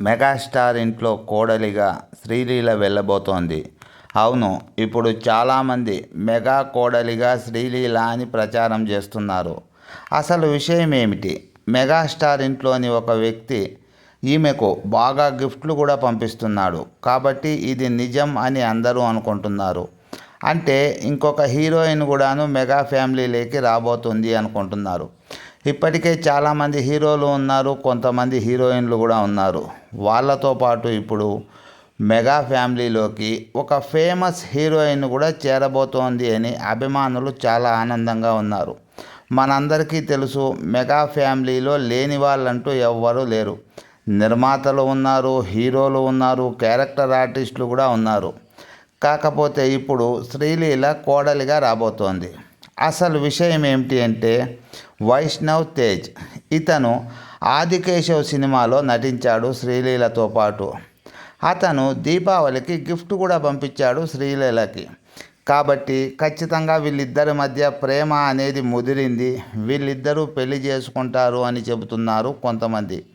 Megastar ఇంట్లో కోడలిగా శ్రీలీల వెళ్ళబోతోంది. అవును ఇప్పుడు చాలామంది మెగా కోడలిగా శ్రీలీల అని ప్రచారం చేస్తున్నారు. అసలు విషయం ఏమిటి? మెగాస్టార్ ఇంట్లోని ఒక వ్యక్తి ఈమెకు బాగా గిఫ్ట్లు కూడా పంపిస్తున్నాడు. కాబట్టి ఇది నిజం అని అందరూ అనుకుంటున్నారు. అంటే ఇంకొక హీరోయిన్ కూడాను మెగా ఫ్యామిలీలోకి రాబోతుంది అనుకుంటున్నారు. ఇప్పటికే చాలామంది హీరోలు ఉన్నారు కొంతమంది హీరోయిన్లు కూడా ఉన్నారు. వాళ్ళతో పాటు ఇప్పుడు మెగా ఫ్యామిలీలోకి ఒక ఫేమస్ హీరోయిన్ కూడా చేరబోతోంది అని అభిమానులు చాలా ఆనందంగా ఉన్నారు. మనందరికీ తెలుసు మెగా ఫ్యామిలీలో లేని వాళ్ళంటూ ఎవ్వరూ లేరు. నిర్మాతలు ఉన్నారు హీరోలు ఉన్నారు క్యారెక్టర్ ఆర్టిస్టులు కూడా ఉన్నారు. కాకపోతే ఇప్పుడు శ్రీలీల కోడలిగా రాబోతోంది. అసలు విషయం ఏమిటి అంటే వైష్ణవ్ తేజ్. ఇతను ఆదికేశవ్ సినిమాలో నటించాడు శ్రీలీలతో పాటు. అతను దీపావళికి గిఫ్ట్ కూడా పంపించాడు శ్రీలీలకి. కాబట్టి ఖచ్చితంగా వీళ్ళిద్దరి మధ్య ప్రేమ అనేది ముదిరింది. వీళ్ళిద్దరూ పెళ్ళి చేసుకుంటారు అని చెబుతున్నారు కొంతమంది.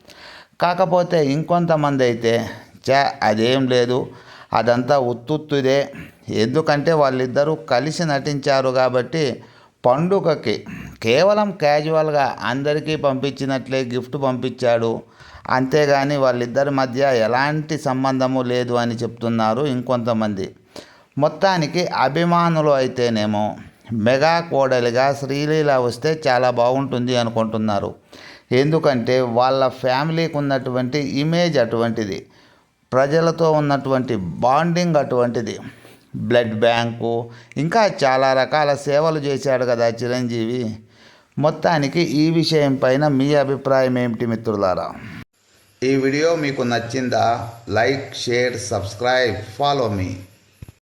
కాకపోతే ఇంకొంతమంది అయితే చా అదేం లేదు. అదంతా ఉత్తుత్తుదే. ఎందుకంటే వాళ్ళిద్దరూ కలిసి నటించారు కాబట్టి పండుగకి కేవలం క్యాజువల్గా అందరికీ పంపించినట్లే గిఫ్ట్ పంపించాడు. అంతేగాని వాళ్ళిద్దరి మధ్య ఎలాంటి సంబంధము లేదు అని చెప్తున్నారు ఇంకొంతమంది. మొత్తానికి అభిమానులు అయితేనేమో మెగా కోడలిగా శ్రీలీల వస్తే చాలా బాగుంటుంది అనుకుంటున్నారు. ఎందుకంటే వాళ్ళ ఫ్యామిలీకి ఉన్నటువంటి ఇమేజ్ అటువంటిది ప్రజలతో ఉన్నటువంటి బాండింగ్ అటువంటిది. బ్లడ్ బ్యాంకు ఇంకా చాలా రకాల సేవలు చేశాడు కదా చిరంజీవి. మొత్తానికి ఈ విషయం పైన మీ అభిప్రాయం ఏమిటి మిత్రులారా? ఈ వీడియో మీకు నచ్చిందా లైక్ షేర్ సబ్స్క్రైబ్ ఫాలో మీ.